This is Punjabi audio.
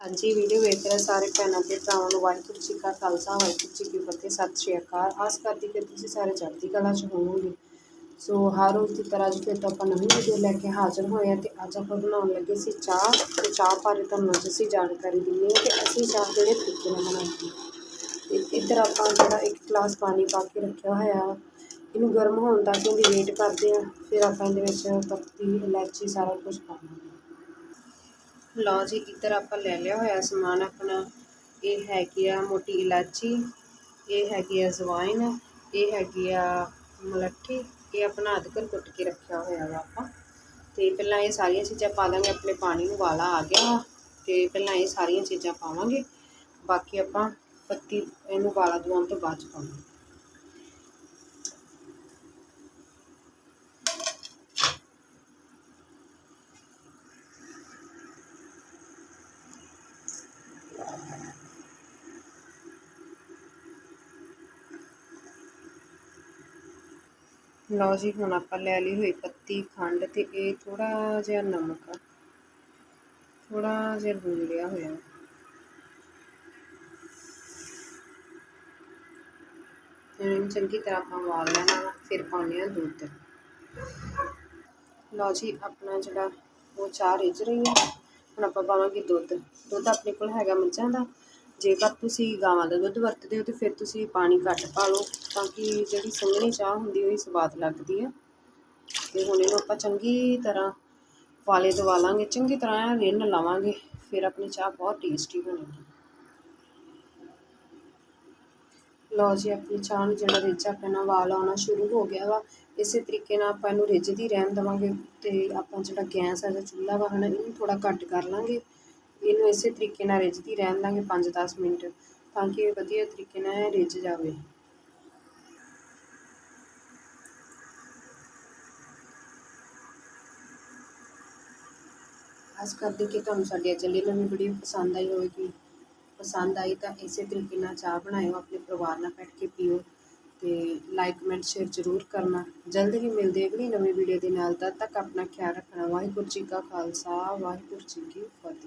ਹਾਂਜੀ, ਵੀਡੀਓ ਵੇਖ ਰਹੇ ਸਾਰੇ ਭੈਣਾਂ ਤੇ ਭਰਾਵਾਂ ਨੂੰ। ਵਾਹਿਗੁਰੂ ਜੀ ਕਾ ਖਾਲਸਾ, ਵਾਹਿਗੁਰੂ ਜੀ ਕੀ ਫਤਿਹ। ਸਤਿ ਸ਼੍ਰੀ ਅਕਾਲ। ਆਸ ਕਰਦੀ ਕਿ ਤੁਸੀਂ ਸਾਰੇ ਚੜ੍ਹਦੀ ਕਲਾ 'ਚ ਹੋਵੋਗੇ। ਸੋ ਹਰ ਰੋਜ਼ ਦੀ ਤਰ੍ਹਾਂ ਅੱਜ ਫਿਰ ਤੋਂ ਆਪਾਂ ਨਵੀਂ ਵੀਡੀਓ ਲੈ ਕੇ ਹਾਜ਼ਰ ਹੋਏ ਹਾਂ ਤੇ ਅੱਜ ਆਪਾਂ ਬਣਾਉਣ ਲੱਗੇ ਸੀ ਚਾਹ ਤੇ ਚਾਹ ਬਾਰੇ ਤੁਹਾਨੂੰ ਅੱਜ ਅਸੀਂ ਜਾਣਕਾਰੀ ਦਿੰਨੀ ਹਾਂ ਕਿ ਅਸੀਂ ਚਾਹ ਕਿਹੜੇ ਤਰੀਕੇ ਨਾਲ ਬਣਾਉਂਦੇ ਹਾਂ। ਤੇ ਇੱਧਰ ਆਪਾਂ ਜਿਹੜਾ ਇੱਕ ਗਲਾਸ ਪਾਣੀ ਪਾ ਕੇ ਰੱਖਿਆ ਹੋਇਆ ਇਹਨੂੰ ਗਰਮ ਹੋਣ ਤੱਕ ਇਹਦੀ ਵੇਟ ਕਰਦੇ ਆ ਫਿਰ ਆਪਾਂ ਇਹਦੇ ਵਿੱਚ ਪੱਤੀ, ਇਲਾਇਚੀ ਸਾਰਾ ਕੁਝ ਪਾਵਾਂਗੇ। ਲਓ ਜੀ, ਇੱਧਰ ਆਪਾਂ ਲੈ ਲਿਆ ਹੋਇਆ ਸਮਾਨ ਆਪਣਾ। ਇਹ ਹੈਗੀ ਆ ਮੋਟੀ ਇਲਾਚੀ, ਇਹ ਹੈਗੀ ਆ ਜ਼ਵਾਇਨ ਇਹ ਹੈਗੀ ਆ ਮਲੱਠੀ, ਇਹ ਆਪਣਾ ਅਦਕਰ ਕੁੱਟ ਕੇ ਰੱਖਿਆ ਹੋਇਆ ਵਾ ਆਪਾਂ। ਤੇ ਪਹਿਲਾਂ ਇਹ ਸਾਰੀਆਂ ਚੀਜ਼ਾਂ ਪਾ ਦਾਂਗੇ, ਆਪਣੇ ਪਾਣੀ ਨੂੰ ਵਾਲਾ ਆ ਗਿਆ ਵਾ। ਤੇ ਪਹਿਲਾਂ ਇਹ ਸਾਰੀਆਂ ਚੀਜ਼ਾਂ ਪਾਵਾਂਗੇ। ਬਾਕੀ ਆਪਾਂ ਪੱਤੀ, ਇਹਨੂੰ ਵਾਲਾ ਦਵਾਉਣ ਤੋਂ ਬਾਅਦ ਚ ਪਾਵਾਂਗੇ। ਲਓ ਜੀ, ਹੁਣ ਆਪਾਂ ਲੈ ਲਈ ਹੋਈ ਪੱਤੀ, ਖੰਡ ਤੇ ਇਹ ਥੋੜਾ ਜਿਹਾ ਨਮਕ। ਥੋੜਾ ਜਿਹਾ ਲੂਣ ਲਿਆ ਹੋਇਆ। ਇਹਨੂੰ ਚੰਗੀ ਤਰ੍ਹਾਂ ਆਪਾਂ ਵਾਲ ਲੈਣਾ ਫਿਰ ਪਾਉਂਦੇ ਆ ਦੁੱਧ। ਲਓ ਜੀ, ਆਪਣਾ ਜਿਹੜਾ ਉਹ ਚਾਹ ਰਿੱਝ ਰਹੀ ਹੈ। ਹੁਣ ਆਪਾਂ ਪਾਵਾਂਗੇ ਦੁੱਧ। ਦੁੱਧ ਆਪਣੇ ਕੋਲ ਹੈਗਾ ਮੱਝਾਂ ਦਾ। ਜੇਕਰ ਤੁਸੀਂ ਗਾਵਾਂ ਦਾ ਦੁੱਧ ਵਰਤਦੇ ਹੋ ਤੇ ਫਿਰ ਤੁਸੀਂ ਪਾਣੀ ਘੱਟ ਪਾ ਲਓ ਤਾਂ ਕਿ ਜਿਹੜੀ ਸੰਘਣੀ ਚਾਹ ਹੁੰਦੀ ਉਹ ਹੀ ਸਵਾਦ ਲੱਗਦੀ ਹੈ। ਤੇ ਹੁਣ ਇਹਨੂੰ ਆਪਾਂ ਚੰਗੀ ਤਰ੍ਹਾਂ ਵਾਲੇ ਦਵਾ ਲਾਂਗੇ, ਚੰਗੀ ਤਰ੍ਹਾਂ ਰਿੰਨ ਲਾਵਾਂਗੇ, ਫਿਰ ਆਪਣੀ ਚਾਹ ਬਹੁਤ ਟੇਸਟੀ ਬਣੇਗੀ। ਲਓ ਜੀ, ਆਪਣੀ ਚਾਹ ਨੂੰ ਜਿਹੜਾ ਰਿੱਝਾ ਪੈਣਾ ਵਾਲ ਆਉਣਾ ਸ਼ੁਰੂ ਹੋ ਗਿਆ ਵਾ। ਇਸੇ ਤਰੀਕੇ ਨਾਲ ਆਪਾਂ ਇਹਨੂੰ ਰਿੱਝਦੀ ਰਹਿਣ ਦੇਵਾਂਗੇ ਤੇ ਆਪਾਂ ਜਿਹੜਾ ਗੈਸ ਹੈ ਜਾਂ ਚੁੱਲ੍ਹਾ ਵਾ, ਹਨਾ, ਇਹਨੂੰ ਥੋੜਾ ਘੱਟ ਕਰ ਲਾਂਗੇ। ਇਹਨੂੰ ਇਸੇ ਤਰੀਕੇ ਨਾਲ ਰਿੱਝਦੀ ਰਹਿਣ ਦਾਂਗੇ 5-10 ਮਿੰਟ, ਤਾਂ ਕਿ ਇਹ ਵਧੀਆ ਤਰੀਕੇ ਨਾਲ ਇਹ ਰਿੱਝ ਜਾਵੇ। ਆਸ ਕਰਦੀ ਕਿ ਤੁਹਾਨੂੰ ਸਾਡੀ ਅਜਲੀ ਨਵੀਂ ਵੀਡੀਓ ਪਸੰਦ ਆਈ ਹੋਵੇਗੀ। ਪਸੰਦ ਆਈ ਤਾਂ ਇਸੇ ਤਰੀਕੇ ਨਾਲ ਚਾਹ ਬਣਾਇਓ, ਆਪਣੇ ਪਰਿਵਾਰ ਨਾਲ ਬੈਠ ਕੇ ਪੀਓ ਤੇ ਲਾਈਕ ਕਮੈਂਟ ਸ਼ੇਅਰ ਜ਼ਰੂਰ ਕਰਨਾ। ਜਲਦੀ ਹੀ ਮਿਲਦੇ ਅਗਲੀ ਨਵੀਂ ਵੀਡੀਓ ਦੇ ਨਾਲ। ਤਦ ਤੱਕ ਆਪਣਾ ਖਿਆਲ ਰੱਖਣਾ। ਵਾਹਿਗੁਰੂ ਜੀ ਕਾ ਖਾਲਸਾ, ਵਾਹਿਗੁਰੂ ਜੀ ਕੀ ਫਤਿਹ।